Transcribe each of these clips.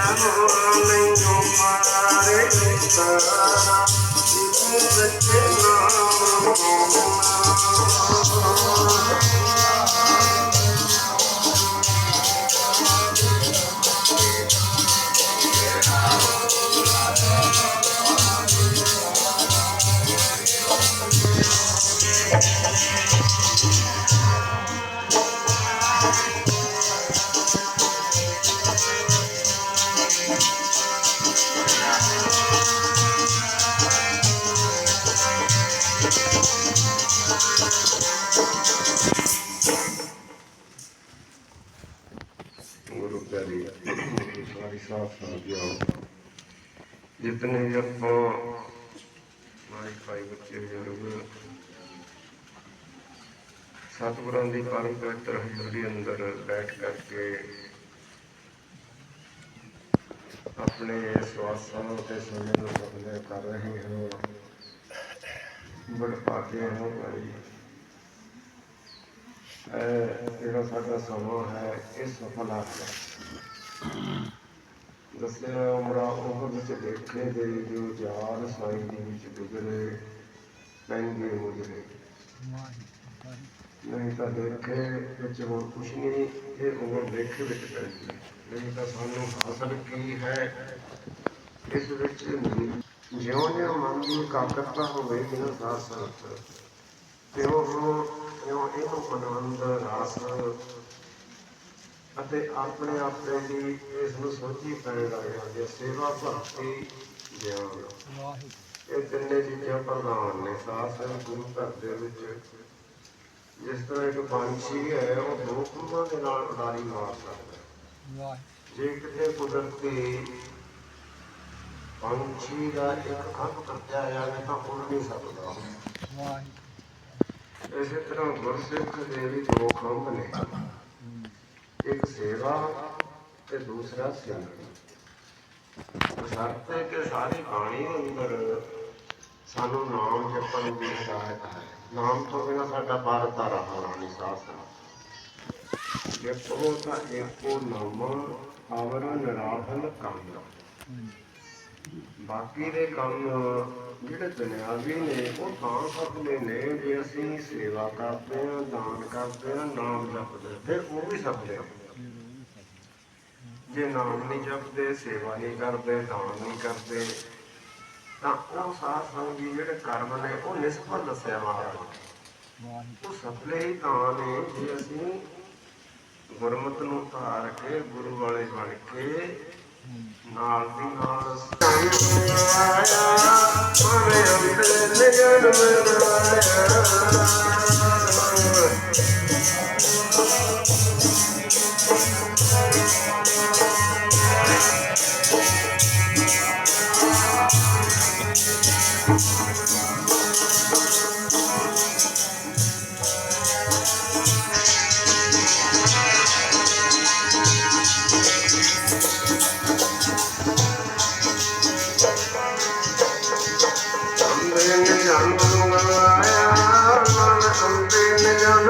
ਜਨਮ ਮੈਨੂੰ ਮਾਰੇ ਤਾਰਾ ਜਿਵੇਂ ਸਾਰੀ ਸਾਥ ਸਾਥੀਆਂ ਜਿਤਨੇ ਵੀ ਆਪਾਂ ਮਾਈ ਭਾਈ ਬੱਚੇ ਬਜ਼ੁਰਗ ਸਤਿਗੁਰਾਂ ਦੀ ਪਰਮ ਪਵਿੱਤਰ ਹਜ਼ੂਰੀ ਅੰਦਰ ਬੈਠ ਕਰਕੇ ਆਪਣੇ ਸਵਾਸਾਂ ਤੇ ਸਮੇਂ ਨੂੰ ਬਦਲੇ ਕਰ ਰਹੇ ਹਾਂ। ਬੜ ਭਾਗੇ ਹਾਂ ਭਾਈ। ਇਹ ਜਿਹੜਾ ਸਾਡਾ ਸਮਾਂ ਹੈ, ਇਹ ਸਫਲ ਆ ਗਿਆ। ਦੱਸਿਆ ਉਮਰਾ ਉਹ ਵਿੱਚ ਦੇਖੇ ਗਏ ਜੋ ਯਾਰ ਸਾਈਂ ਦੇ ਵਿੱਚ ਗੁਜ਼ਰੇ ਪੈਂਗੇ ਮੁਜਰੇ ਨਹੀਂ ਤਾਂ ਦੇਖੇ ਵਿੱਚ ਹੋਰ ਕੁਛ ਨਹੀਂ, ਇਹ ਉਮਰ ਦੇਖੇ ਵਿੱਚ ਪੈਂਦੀ ਨਹੀਂ ਤਾਂ ਸਾਨੂੰ ਹਾਸਲ ਕੀ ਹੈ? ਇਸ ਵਿੱਚ ਜਿਉਂ ਜਿਉਂ ਮਨ ਦੀ ਇਕਾਗਰਤਾ ਹੋਵੇ ਬਿਨਾਂ ਸਾਥ ਸੰਗਤ ਤਿਉਂ ਤਿਉਂ ਇਹਨੂੰ ਆਨੰਦ ਰਸ ਅਤੇ ਆਪਣੇ ਆਪੇ ਦੀ ਇਸ ਨੂੰ ਸੋਚੀ ਪੈਣ ਲੱਗ ਜਾਂਦੀ ਹੈ ਸੇਵਾ ਭਗਤੀ ਗਿਆਨ ਇਹ ਤਿੰਨੇ ਚੀਜ਼ਾਂ ਪ੍ਰਧਾਨ ਨੇ। ਸਾਧ ਸੰਗਤ ਗੁਰੂ ਘਰ ਦੇ ਵਿੱਚ ਜਿਸ ਤਰ੍ਹਾਂ ਇੱਕ ਪੰਛੀ ਹੈ ਉਹ ਦੋ ਖੰਭਾਂ ਦੇ ਨਾਲ ਉਡਾਰੀ ਮਾਰ ਸਕਦਾ ਹੈ। ਜੇ ਕਿਤੇ ਕੁਦਰਤੀ ਪੰਛੀ ਦਾ ਇੱਕ ਖੰਭ ਕੱਟਿਆ ਜਾਵੇ ਤਾਂ ਉੜ ਨਹੀਂ ਸਕਦਾ ਇਸੇ ਤਰ੍ਹਾਂ ਗੁਰਸਿੱਖ ਦੇ ਵੀ ਦੋ ਖੰਭ ਨੇ। ਇੱਕ ਸੇਵਾ ਤੇ ਦੂਸਰਾ ਸੇਵਾ ਸ਼ਰਤ ਕਿ ਸਾਰੀ ਬਾਣੀ ਦੇ ਅੰਦਰ ਸਾਨੂੰ ਨਾਮ ਜਪਣ ਦੀ ਹਦਾਇਤ ਹੈ ਨਾਮ ਤੋਂ ਬਿਨਾਂ ਸਾਡਾ ਭਾਰਤ ਦਾ ਰਹਾ ਨਹੀਂ ਸਾਥ ਜਪੋ ਤਾਂ ਏਕੋ ਨਾਮ ਆਵਰ ਨਿਰਾਫਲ ਕੰਮ ਬਾਕੀ ਦੇ ਕੰਮ ਜਿਹੜੇ ਦੁਨਿਆਵੀ ਨੇ, ਉਹ ਤਾਂ ਸਕਦੇ ਨੇ ਜੇ ਅਸੀਂ ਸੇਵਾ ਕਰਦੇ ਹਾਂ, ਦਾਨ ਕਰਦੇ ਹਾਂ, ਨਾਮ ਜਪਦੇ ਫਿਰ ਉਹ ਵੀ ਸਕਦੇ ਹਾਂ ਜੇ ਨਾਮ ਨਹੀਂ ਜਪਦੇ, ਸੇਵਾ ਨਹੀਂ ਕਰਦੇ, ਦਾਨ ਨਹੀਂ ਕਰਦੇ, ਤਾਂ ਉਹ ਸਾਧ ਸੰਗ ਜਿਹੜੇ ਕਰਮ ਨੇ, ਉਹ ਨਿਸਫਲ ਦੱਸਿਆ ਮਹਾਰਾਜ। ਉਹ ਸਫਲੇ ਹੀ ਤਾਂ ਨੇ ਜੇ ਅਸੀਂ ਗੁਰਮਤ ਨੂੰ ਧਾਰ ਕੇ, ਗੁਰੂ ਵਾਲੇ ਬਣ ਕੇ ਨਾਲ ਦੀ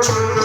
Yeah.